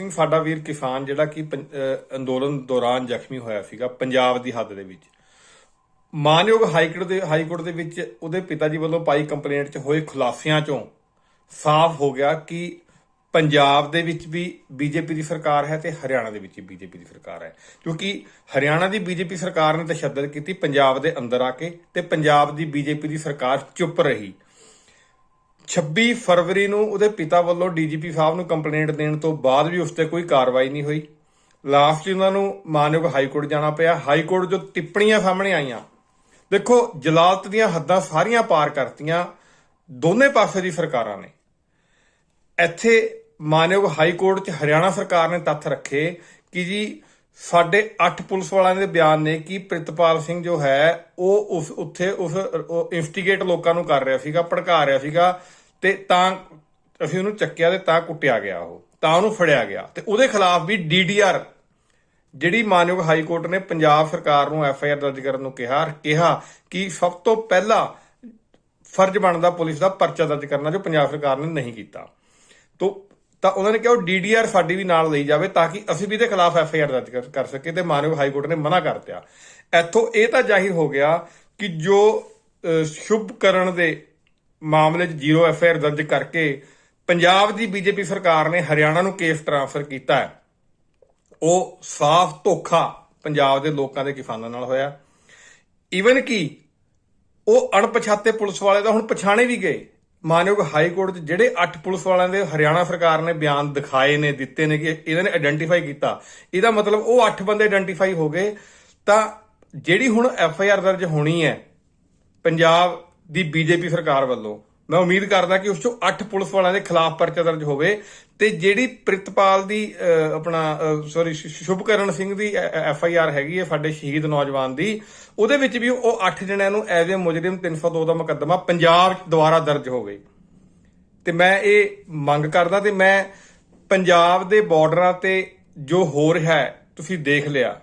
ਸਿੰਘ, ਸਾਡਾ ਵੀਰ ਕਿਸਾਨ ਜਿਹੜਾ ਕਿ ਪੰ- ਅੰਦੋਲਨ ਦੌਰਾਨ ਜ਼ਖਮੀ ਹੋਇਆ ਸੀਗਾ ਪੰਜਾਬ ਦੀ ਹੱਦ ਦੇ ਵਿੱਚ। ਮਾਨਯੋਗ ਹਾਈਕੋਰਟ ਦੇ ਹਾਈਕੋਰਟ ਦੇ ਵਿੱਚ ਉਹਦੇ ਪਿਤਾ ਜੀ ਵੱਲੋਂ ਪਾਈ ਕੰਪਲੇਂਟ 'ਚ ਹੋਏ ਖੁਲਾਸਿਆਂ 'ਚੋਂ ਸਾਫ਼ ਹੋ ਗਿਆ ਕਿ ਪੰਜਾਬ ਦੇ ਵਿੱਚ ਵੀ ਬੀਜੇਪੀ ਦੀ ਸਰਕਾਰ ਹੈ ਤੇ ਹਰਿਆਣਾ ਦੇ ਵਿੱਚ ਵੀ ਬੀਜੇਪੀ ਦੀ ਸਰਕਾਰ ਹੈ। ਕਿਉਂਕਿ ਹਰਿਆਣਾ ਦੀ ਬੀਜੇਪੀ ਸਰਕਾਰ ਨੇ ਤਸ਼ੱਦਦ ਕੀਤੀ, ਪੰਜਾਬ ਦੇ ਅੰਦਰ ਆ ਕੇ ਤੇ ਪੰਜਾਬ ਦੀ ਬੀਜੇਪੀ ਦੀ ਸਰਕਾਰ ਚੁੱਪ ਰਹੀ। 26 ਫਰਵਰੀ ਨੂੰ ਉਹਦੇ ਪਿਤਾ ਵੱਲੋਂ ਡੀਜੀਪੀ ਸਾਹਿਬ ਨੂੰ ਕੰਪਲੇਂਟ ਦੇਣ ਤੋਂ ਬਾਅਦ ਵੀ ਉਸ ਤੇ ਕੋਈ ਕਾਰਵਾਈ ਨਹੀਂ ਹੋਈ। ਲਾਸਟ 'ਚ ਉਹਨਾਂ ਨੂੰ ਮਾਨਯੋਗ ਹਾਈ ਕੋਰਟ ਜਾਣਾ ਪਿਆ। ਹਾਈ ਕੋਰਟ ਜੋ ਟਿੱਪਣੀਆਂ ਸਾਹਮਣੇ ਆਈਆਂ। ਦੇਖੋ, ਜਲਾਲਤ ਦੀਆਂ ਹੱਦਾਂ ਸਾਰੀਆਂ ਪਾਰ ਕਰਤੀਆਂ ਦੋਨੇ ਪਾਸੇ ਦੀ ਸਰਕਾਰਾਂ ਨੇ। ਇੱਥੇ ਮਾਨਯੋਗ ਹਾਈ ਕੋਰਟ 'ਚ ਹਰਿਆਣਾ ਸਰਕਾਰ ਨੇ ਤੱਥ ਰੱਖੇ ਕਿ ਜੀ ਸਾਡੇ 8 ਪੁਲਿਸ ਵਾਲਿਆਂ ਦੇ ਬਿਆਨ ਨੇ ਕਿ ਪ੍ਰਿਤਪਾਲ ਸਿੰਘ ਜੋ ਹੈ, ਉਹ ਉਸ ਉੱਥੇ ਉਸ ਇਨਵੈਸਟੀਗੇਟ ਲੋਕਾਂ ਨੂੰ ਕਰ ਰਿਹਾ ਸੀਗਾ, ਭੜਕਾ ਰਿਹਾ ਸੀਗਾ। ਤੇ ਤਾਂ ਅਸੀਂ ਉਹਨੂੰ ਚੱਕਿਆ ਤੇ ਤਾਂ ਕੁੱਟਿਆ ਗਿਆ ਉਹ ਤਾਂ ਉਹਨੂੰ ਫੜਿਆ ਗਿਆ। ਤੇ ਉਹਦੇ ਖਿਲਾਫ ਵੀ ਡੀਡੀਆਰ ਜਿਹੜੀ ਮਾਨਯੋਗ ਹਾਈ ਕੋਰਟ ਨੇ ਪੰਜਾਬ ਸਰਕਾਰ ਨੂੰ ਐਫ ਆਈ ਆਰ ਦਰਜ ਕਰਨ ਨੂੰ ਕਿਹਾ ਕਿਹਾ ਕਿ ਸਭ ਤੋਂ ਪਹਿਲਾਂ ਫਰਜ਼ ਬਣਦਾ ਪੁਲਿਸ ਦਾ ਪਰਚਾ ਦਰਜ ਕਰਨਾ ਜੋ ਪੰਜਾਬ ਸਰਕਾਰ ਨੇ ਨਹੀਂ ਕੀਤਾ। ਤੋ ਤਾਂ ਉਹਨਾਂ ਨੇ ਕਿਹਾ ਉਹ ਡੀਡੀਆਰ ਸਾਡੀ ਵੀ ਨਾਲ ਲਈ ਜਾਵੇ ਤਾਂ ਕਿ ਅਸੀਂ ਵੀ ਇਹਦੇ ਖਿਲਾਫ ਐਫ ਆਈ ਆਰ ਦਰਜ ਕਰ- ਕਰ ਸਕੀਏ ਤੇ ਮਾਨਯੋਗ ਹਾਈ ਕੋਰਟ ਨੇ ਮਨਾ ਕਰ ਦਿੱਤਾ। ਇੱਥੋਂ ਇਹ ਤਾਂ ਜ਼ਾਹਿਰ ਹੋ ਗਿਆ ਕਿ ਜੋ ਅਹ, ਸ਼ੁਭ ਕਰਨ ਦੇ ਮਾਮਲੇ 'ਚ ਜ਼ੀਰੋ ਐਫ ਆਈ ਆਰ ਦਰਜ ਕਰਕੇ ਪੰਜਾਬ ਦੀ ਬੀਜੇਪੀ ਸਰਕਾਰ ਨੇ ਹਰਿਆਣਾ ਨੂੰ ਕੇਸ ਟ੍ਰਾਂਸਫਰ ਕੀਤਾ ਹੈ। ਉਹ ਸਾਫ਼ ਧੋਖਾ ਪੰਜਾਬ ਦੇ ਲੋਕਾਂ ਦੇ ਕਿਸਾਨਾਂ ਨਾਲ ਹੋਇਆ। ਈਵਨ ਕਿ ਉਹ ਅਣਪਛਾਤੇ ਪੁਲਿਸ ਵਾਲੇ ਦਾ ਹੁਣ ਪਛਾਣੇ ਵੀ ਗਏ। ਮਾਨਯੋਗ ਹਾਈ ਕੋਰਟ 'ਚ ਜਿਹੜੇ 8 ਪੁਲਿਸ ਵਾਲਿਆਂ ਦੇ ਹਰਿਆਣਾ ਸਰਕਾਰ ਨੇ ਬਿਆਨ ਦਿਖਾਏ ਨੇ, ਦਿੱਤੇ ਨੇ ਕਿ ਇਹਨਾਂ ਨੇ ਆਇਡੈਂਟੀਫਾਈ ਕੀਤਾ। ਇਹਦਾ ਮਤਲਬ ਉਹ 8 ਬੰਦੇ ਆਇਡੈਂਟੀਫਾਈ ਹੋ ਗਏ। ਤਾਂ ਜਿਹੜੀ ਹੁਣ ਐਫ ਆਈ ਆਰ ਦਰਜ ਹੋਣੀ ਹੈ, ਪੰਜਾਬ ਦੀ ਬੀਜੇਪੀ ਸਰਕਾਰ ਵੱਲੋਂ। ਮੈਂ ਉਮੀਦ ਕਰਦਾ ਕਿ ਉਸ ਚੋਂ 8 ਪੁਲਿਸ ਵਾਲਿਆਂ ਦੇ ਖਿਲਾਫ ਪਰਚਾ ਦਰਜ ਹੋਵੇ ਤੇ ਜਿਹੜੀ ਪ੍ਰਿਤਪਾਲ ਦੀ ਆਪਣਾ ਸੌਰੀ ਸ਼ੁਭਕਰਨ ਸਿੰਘ ਦੀ ਐਫ ਆਈ ਆਰ ਹੈਗੀ ਹੈ ਸਾਡੇ ਸ਼ਹੀਦ ਨੌਜਵਾਨ ਦੀ, ਉਹਦੇ ਵਿੱਚ ਵੀ ਉਹ 8 ਜਣਿਆਂ ਨੂੰ ਐਜ਼ ਏ ਮੁਜਰਮ 302 ਦਾ ਮੁਕੱਦਮਾ ਪੰਜਾਬ 'ਚ ਦੁਬਾਰਾ ਦਰਜ ਹੋਵੇ ਤੇ ਮੈਂ ਇਹ ਮੰਗ ਕਰਦਾ ਤੇ ਮੈਂ ਪੰਜਾਬ ਦੇ ਬਾਰਡਰਾਂ ਤੇ ਜੋ ਹੋ ਰਿਹਾ ਹੈ, ਤੁਸੀਂ ਦੇਖ ਲਿਆ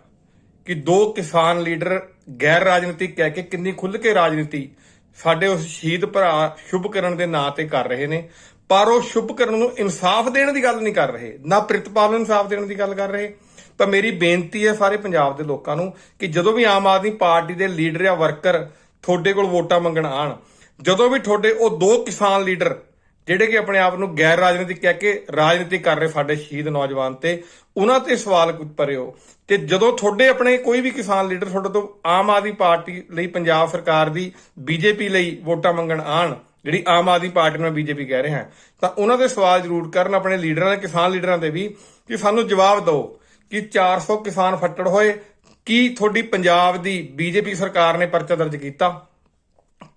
ਕਿ ਦੋ ਕਿਸਾਨ ਲੀਡਰ ਗੈਰ ਰਾਜਨੀਤਿਕ ਕਹਿ ਕੇ ਕਿੰਨੀ ਖੁੱਲ੍ਹ ਕੇ ਰਾਜਨੀਤੀ ਸਾਡੇ ਉਸ ਸ਼ਹੀਦ ਭਰਾ ਸ਼ੁਭਕਰਨ ਦੇ ਨਾਂ ਤੇ ਕਰ ਰਹੇ ਨੇ, ਪਰ ਉਹ ਸ਼ੁਭਕਰਨ ਨੂੰ ਇਨਸਾਫ ਦੇਣ ਦੀ ਗੱਲ ਨਹੀਂ ਕਰ ਰਹੇ, ਨਾ ਪ੍ਰਿਤਪਾਲ ਨੂੰ ਇਨਸਾਫ ਦੇਣ ਦੀ ਗੱਲ ਕਰ ਰਹੇ। ਤਾਂ ਮੇਰੀ ਬੇਨਤੀ ਹੈ ਸਾਰੇ ਪੰਜਾਬ ਦੇ ਲੋਕਾਂ ਨੂੰ ਕਿ ਜਦੋਂ ਵੀ ਆਮ ਆਦਮੀ ਪਾਰਟੀ ਦੇ ਲੀਡਰ ਜਾਂ ਵਰਕਰ ਤੁਹਾਡੇ ਕੋਲ ਵੋਟਾਂ ਮੰਗਣ ਆਣ ਜਦੋਂ ਵੀ ਤੁਹਾਡੇ ਉਹ ਦੋ ਕਿਸਾਨ ਲੀਡਰ ਜਿਹੜੇ ਕਿ ਆਪਣੇ ਆਪ ਨੂੰ ਗੈਰ ਰਾਜਨੀਤਿਕ ਕਹਿ ਕੇ ਰਾਜਨੀਤੀ ਕਰ ਰਹੇ ਸਾਡੇ ਸ਼ਹੀਦ ਨੌਜਵਾਨ ਤੇ, ਉਹਨਾਂ ਤੇ ਸਵਾਲ ਕੁਝ ਪਰਿਓ ਤੇ ਜਦੋਂ ਤੁਹਾਡੇ ਆਪਣੇ ਕੋਈ ਵੀ ਕਿਸਾਨ ਲੀਡਰ ਤੁਹਾਡੇ ਤੋਂ ਆਮ ਆਦਮੀ ਪਾਰਟੀ ਲਈ ਪੰਜਾਬ ਸਰਕਾਰ ਦੀ, ਬੀਜੇਪੀ ਲਈ ਵੋਟਾਂ ਮੰਗਣ ਆਣ ਜਿਹੜੀ ਆਮ ਆਦਮੀ ਪਾਰਟੀ ਨੂੰ ਬੀਜੇਪੀ ਕਹਿ ਰਹੇ ਹਾਂ ਤਾਂ ਉਹਨਾਂ ਦੇ ਸਵਾਲ ਜ਼ਰੂਰ ਕਰਨ ਆਪਣੇ ਲੀਡਰਾਂ ਦੇ, ਕਿਸਾਨ ਲੀਡਰਾਂ ਦੇ ਵੀ, ਕਿ ਸਾਨੂੰ ਜਵਾਬ ਦਿਓ ਕਿ 400 ਕਿਸਾਨ ਫੱਟੜ ਹੋਏ, ਕੀ ਤੁਹਾਡੀ ਪੰਜਾਬ ਦੀ ਬੀਜੇਪੀ ਸਰਕਾਰ ਨੇ ਪਰਚਾ ਦਰਜ ਕੀਤਾ?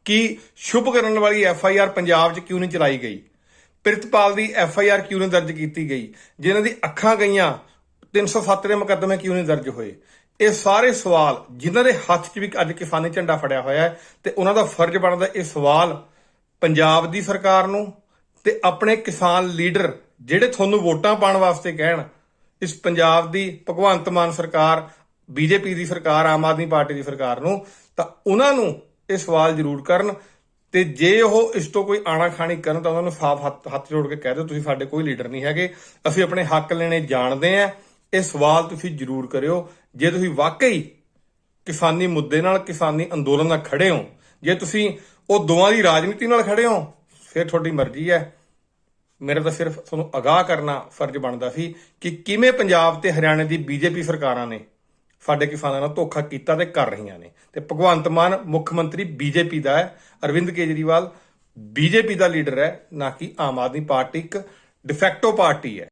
ਕਿ ਸ਼ੁਭ ਕਰਨ ਵਾਲੀ ਐਫ ਆਈ ਆਰ ਪੰਜਾਬ 'ਚ ਕਿਉਂ ਨਹੀਂ ਚਲਾਈ ਗਈ? ਪ੍ਰਿਤਪਾਲ ਦੀ ਐਫ ਆਈ ਆਰ ਕਿਉਂ ਨਹੀਂ ਦਰਜ ਕੀਤੀ ਗਈ? ਜਿਨ੍ਹਾਂ ਦੀ ਅੱਖਾਂ ਗਈਆਂ 307 ਦੇ ਮੁਕੱਦਮੇ ਕਿਉਂ ਨਹੀਂ ਦਰਜ ਹੋਏ? ਇਹ ਸਾਰੇ ਸਵਾਲ ਜਿਨ੍ਹਾਂ ਦੇ ਹੱਥ 'ਚ ਵੀ ਅੱਜ ਕਿਸਾਨੀ ਝੰਡਾ ਫੜਿਆ ਹੋਇਆ ਹੈ ਤੇ ਉਹਨਾਂ ਦਾ ਫਰਜ਼ ਬਣਦਾ ਇਹ ਸਵਾਲ ਪੰਜਾਬ ਦੀ ਸਰਕਾਰ ਨੂੰ ਤੇ ਆਪਣੇ ਕਿਸਾਨ ਲੀਡਰ ਜਿਹੜੇ ਤੁਹਾਨੂੰ ਵੋਟਾਂ ਪਾਉਣ ਵਾਸਤੇ ਕਹਿਣ, ਇਸ ਪੰਜਾਬ ਦੀ ਭਗਵੰਤ ਮਾਨ ਸਰਕਾਰ ਬੀਜੇਪੀ ਦੀ ਸਰਕਾਰ, ਆਮ ਆਦਮੀ ਪਾਰਟੀ ਦੀ ਸਰਕਾਰ ਨੂੰ, ਤਾਂ ਉਹਨਾਂ ਨੂੰ ਇਹ ਸਵਾਲ ਜ਼ਰੂਰ ਕਰਨ ਤੇ ਜੇ ਉਹ ਇਸ ਤੋਂ ਕੋਈ ਆਣਾ ਖਾਣੀ ਕਰਨ ਤਾਂ ਉਹਨਾਂ ਨੂੰ ਸਾਫ਼ ਹੱਥ ਹੱਥ ਜੋੜ ਕੇ ਕਹਿ ਦਿਓ, ਤੁਸੀਂ ਸਾਡੇ ਕੋਈ ਲੀਡਰ ਨਹੀਂ ਹੈਗੇ। ਅਸੀਂ ਆਪਣੇ ਹੱਕ ਲੈਣੇ ਜਾਣਦੇ ਆ ਇਹ ਸਵਾਲ ਤੁਸੀਂ ਜ਼ਰੂਰ ਕਰਿਓ। ਜੇ ਤੁਸੀਂ ਵਾਕਈ ਕਿਸਾਨੀ ਮੁੱਦੇ ਨਾਲ, ਕਿਸਾਨੀ ਅੰਦੋਲਨ ਨਾਲ ਖੜੇ ਹੋ, ਜੇ ਤੁਸੀਂ ਉਹ ਦੋਵਾਂ ਦੀ ਰਾਜਨੀਤੀ ਨਾਲ ਖੜੇ ਹੋ, ਫਿਰ ਤੁਹਾਡੀ ਮਰਜ਼ੀ ਹੈ। ਮੇਰਾ ਤਾਂ ਸਿਰਫ ਤੁਹਾਨੂੰ ਅਗਾਹ ਕਰਨਾ ਫਰਜ਼ ਬਣਦਾ ਸੀ ਕਿ ਕਿਵੇਂ ਪੰਜਾਬ ਤੇ ਹਰਿਆਣਾ ਦੀ ਬੀਜੇਪੀ ਸਰਕਾਰਾਂ ਨੇ ਸਾਡੇ ਕਿਸਾਨਾਂ ਨਾਲ ਧੋਖਾ ਕੀਤਾ ਤੇ ਕਰ ਰਹੀਆਂ ਨੇ। ਤੇ ਭਗਵੰਤ ਮਾਨ ਮੁੱਖ ਮੰਤਰੀ ਬੀਜੇਪੀ ਦਾ ਹੈ, ਅਰਵਿੰਦ ਕੇਜਰੀਵਾਲ ਬੀਜੇਪੀ ਦਾ ਲੀਡਰ ਹੈ, ਨਾ ਕਿ ਆਮ ਆਦਮੀ ਪਾਰਟੀ ਇੱਕ ਡਿਫੈਕਟੋ ਪਾਰਟੀ ਹੈ।